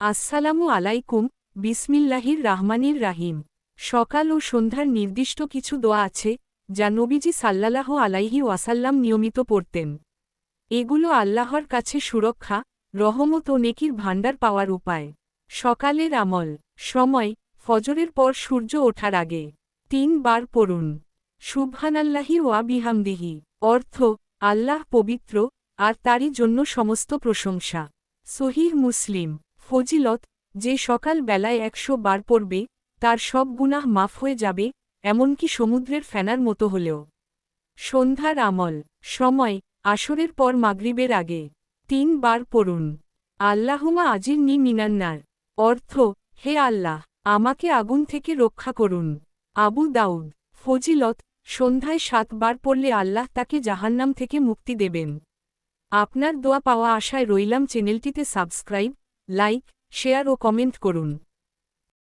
আসসালামু আলাইকুম, বিসমিল্লাহির রাহমানির রাহিম। সকাল ও সন্ধ্যার নির্দিষ্ট কিছু দোয়া আছে, যা নবীজি সাল্লাল্লাহ আলাইহি ওয়াসাল্লাম নিয়মিত পড়তেন। এগুলো আল্লাহর কাছে সুরক্ষা, রহমত ও নেকির ভাণ্ডার পাওয়ার উপায়। সকালের আমল, সময়, ফজরের পর সূর্য ওঠার আগে। তিন বার পড়ুন। সুবহানাল্লাহি ওয়া বিহামদিহি। অর্থ, আল্লাহ পবিত্র, আর তারই জন্য সমস্ত প্রশংসা। সহিহ মুসলিম। ফজিলত, যে সকাল বেলায় একশো বার পড়বে, তার সব গুনাহ মাফ হয়ে যাবে, এমনকি সমুদ্রের ফেনার মতো হলেও। সন্ধ্যার আমল, সময়, আসরের পর মাগরিবের আগে। তিন বার পড়ুন। আল্লাহুমা আজির নি মিনান্নার অর্থ, হে আল্লাহ, আমাকে আগুন থেকে রক্ষা করুন। আবু দাউদ, ফজিলত, সন্ধ্যায় সাতবার পড়লে আল্লাহ তাকে জাহান্নাম থেকে মুক্তি দেবেন। আপনার দোয়া পাওয়া আশায় রইলাম চ্যানেলটিতে সাবস্ক্রাইব লাইক শেয়ার ও কমেন্ট করুন।